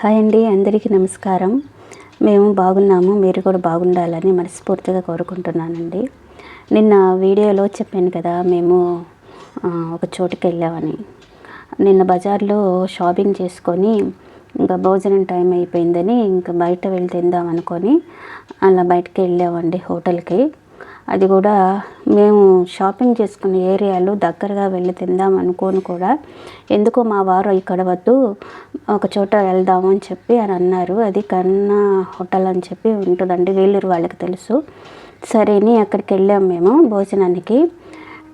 Hi అండి అందరికీ నమస్కారం. మేము బాగున్నాము మీరు కూడా బాగుండాలని మనస్ఫూర్తిగా కోరుకుంటున్నానండి. నిన్న వీడియోలో చెప్పాను కదా మేము ఒక చోటుకి వెళ్ళామని. నిన్న బజార్లో షాపింగ్ చేసుకొని ఇంకా భోజనం టైం అయిపోయిందని ఇంకా బయట వెళ్ళి తిందాం అనుకొని అలా బయటకు వెళ్ళామండి హోటల్కి. అది కూడా మేము షాపింగ్ చేసుకునే ఏరియాలో దగ్గరగా వెళ్ళి తిందాం అనుకోని కూడా. ఎందుకో మా వారు ఇక్కడ వద్దు ఒక చోట వెళ్దాము అని చెప్పి అని అన్నారు. అది కన్నా హోటల్ అని చెప్పి ఉంటుందండి వేలూరు వాళ్ళకి తెలుసు. సరే అని అక్కడికి వెళ్ళాము మేము భోజనానికి.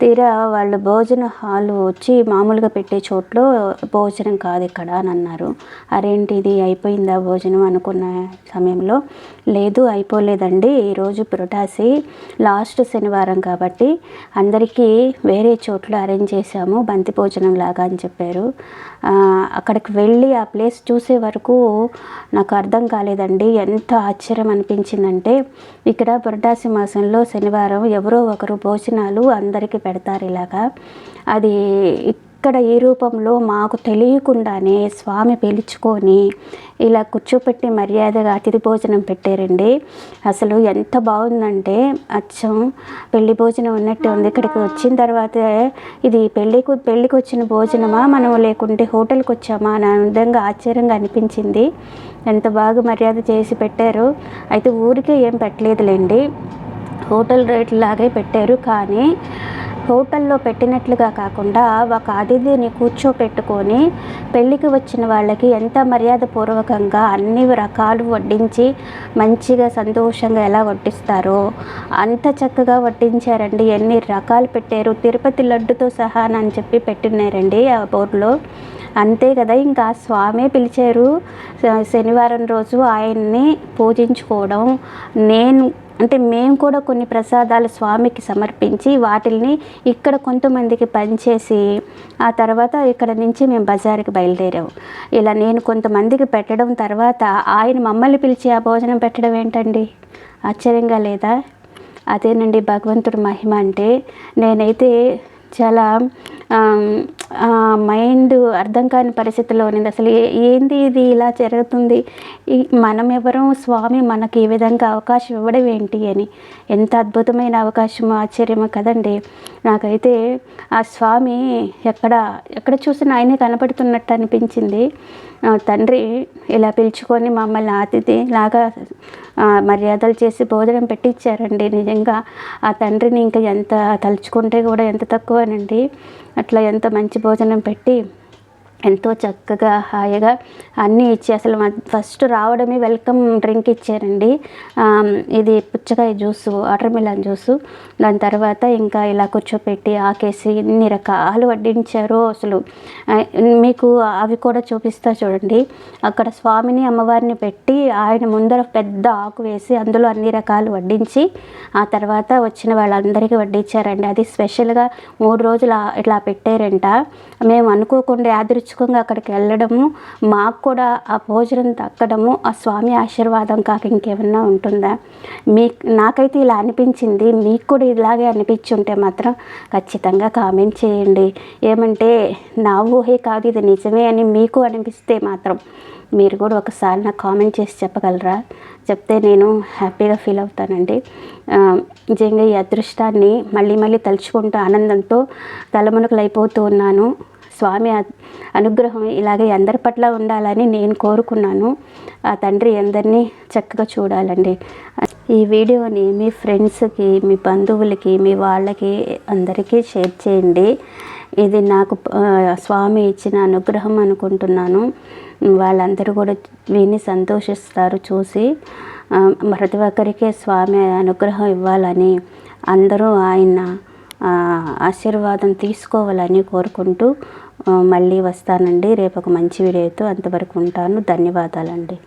తీరా వాళ్ళు భోజన హాల్ వచ్చి మామూలుగా పెట్టే చోట్లో భోజనం కాదు ఇక్కడ అని అన్నారు. అరేంటి ఇది అయిపోయిందా భోజనం? అనుకున్న సమయంలో లేదు అయిపోలేదండి. ఈరోజు పురటాసి లాస్ట్ శనివారం కాబట్టి అందరికీ వేరే చోట్ల అరేంజ్ చేశాము బంతి భోజనం లాగా అని చెప్పారు. అక్కడికి వెళ్ళి ఆ ప్లేస్ చూసే వరకు నాకు అర్థం కాలేదండి. ఎంత ఆశ్చర్యం అనిపించిందంటే ఇక్కడ పురటాసి మాసంలో శనివారం ఎవరో ఒకరు భోజనాలు అందరికీ పెడతారు ఇలాగా. అది ఇక్కడ ఈ రూపంలో మాకు తెలియకుండానే స్వామి పిలుచుకొని ఇలా కూర్చోపెట్టి మర్యాదగా అతిథి భోజనం పెట్టారండి. అసలు ఎంత బాగుందంటే అచ్చం పెళ్ళి భోజనం ఉన్నట్టు ఉంది. ఇక్కడికి వచ్చిన తర్వాత ఇది పెళ్ళికి పెళ్ళికి వచ్చిన భోజనమా మనం లేకుంటే హోటల్కి వచ్చామా అనే విధంగా ఆశ్చర్యంగా అనిపించింది. ఎంత బాగా మర్యాద చేసి పెట్టారు. అయితే ఊరికే ఏం పెట్టలేదులేండి. హోటల్ రేట్లాగే పెట్టారు. కానీ హోటల్లో పెట్టినట్లుగా కాకుండా ఒక అతిథిని కూర్చోపెట్టుకొని పెళ్ళికి వచ్చిన వాళ్ళకి ఎంత మర్యాదపూర్వకంగా అన్ని రకాలు వడ్డించి మంచిగా సంతోషంగా ఎలా వడ్డిస్తారో అంత చక్కగా వడ్డించారండి. ఎన్ని రకాలు పెట్టారు. తిరుపతి లడ్డుతో సహా అని చెప్పి పెట్టినారండి ఆ బోర్డులో. అంతే కదా ఇంకా స్వామే పిలిచారు. శనివారం రోజు ఆయన్ని పూజించుకోవడం. నేను అంటే మేము కూడా కొన్ని ప్రసాదాలు స్వామికి సమర్పించి వాటిల్ని ఇక్కడ కొంతమందికి పంచేసి ఆ తర్వాత ఇక్కడ నుంచి మేము బజారుకి బయలుదేరాము. ఇలా నేను కొంతమందికి పెట్టడం తర్వాత ఆయన మమ్మల్ని పిలిచి ఆ భోజనం పెట్టడం ఏంటండి? ఆశ్చర్యంగా లేదా? అదేనండి భగవంతుడు మహిమ అంటే నేనైతే చాలా మైండ్ అర్థం కాని పరిస్థితిలో ఉంది అసలు ఏ- ఏంది ఇది? ఇలా జరుగుతుంది. మనం ఎవరం స్వామి మనకి ఈ విధంగా అవకాశం ఇవ్వడం ఏంటి అని. ఎంత అద్భుతమైన అవకాశం ఆశ్చర్యమో కదండి. నాకైతే ఆ స్వామి ఎక్కడ ఎక్కడ చూసినా ఆయనే కనపడుతున్నట్టు అనిపించింది. ఆ, తండ్రి ఇలా పిలుచుకొని మమ్మల్ని అతిథి లాగా మర్యాదలు చేసి భోజనం పెట్టించారండి నిజంగా ఆ తండ్రిని ఇంకా ఎంత తలుచుకుంటే కూడా ఎంత తక్కువనండి. అట్లా ఎంత మంచి భోజనం పెట్టి ఎంతో చక్కగా హాయిగా అన్నీ ఇచ్చి అసలు ఫస్ట్ రావడమే వెల్కమ్ డ్రింక్ ఇచ్చారండి. ఇది పుచ్చకాయ జ్యూసు వాటర్ మిలన్ జ్యూసు. దాని తర్వాత ఇంకా ఇలా కూర్చోపెట్టి ఆకేసి ఎన్ని రకాలు వడ్డించారో అసలు. మీకు అవి కూడా చూపిస్తా చూడండి. అక్కడ స్వామిని అమ్మవారిని పెట్టి ఆయన ముందర పెద్ద ఆకు వేసి అందులో అన్ని రకాలు వడ్డించి ఆ తర్వాత వచ్చిన వాళ్ళందరికీ వడ్డించారండి. అది స్పెషల్గా మూడు రోజులు ఇట్లా పెట్టారంట. మేము అనుకోకుండా యాదృచ్ఛికంగా అక్కడికి వెళ్ళడము మాకు కూడా ఆ భోజనం దక్కడము ఆ స్వామి ఆశీర్వాదం కాక ఇంకేమన్నా ఉంటుందా? మీ నాకైతే ఇలా అనిపించింది. మీకు కూడా ఇలాగే అనిపించుంటే మాత్రం ఖచ్చితంగా కామెంట్ చేయండి. ఏమంటే నా ఊహే కాదు ఇది నిజమే అని మీకు అనిపిస్తే మాత్రం మీరు కూడా ఒకసారి నాకు కామెంట్ చేసి చెప్పగలరా? చెప్తే నేను హ్యాపీగా ఫీల్ అవుతానండి. నిజంగా ఈ అదృష్టాన్ని మళ్ళీ మళ్ళీ తలుచుకుంటూ ఆనందంతో తలమునకలు అయిపోతూ ఉన్నాను. స్వామి అనుగ్రహం ఇలాగే అందరి పట్ల ఉండాలని నేను కోరుకున్నాను. ఆ తండ్రి అందరినీ చక్కగా చూడాలండి. ఈ వీడియోని మీ ఫ్రెండ్స్కి మీ బంధువులకి మీ వాళ్ళకి అందరికీ షేర్ చేయండి. ఇది నాకు స్వామి ఇచ్చిన అనుగ్రహం అనుకుంటున్నాను. వాళ్ళందరూ కూడా విని సంతోషిస్తారు చూసి. ప్రతి ఒక్కరికి స్వామి అనుగ్రహం ఇవ్వాలని అందరూ ఆయన ఆశీర్వాదం తీసుకోవాలని కోరుకుంటూ మళ్ళీ వస్తానండి. రేపు ఒక మంచి వీడియోతో అంతవరకు ఉంటాను. ధన్యవాదాలండి.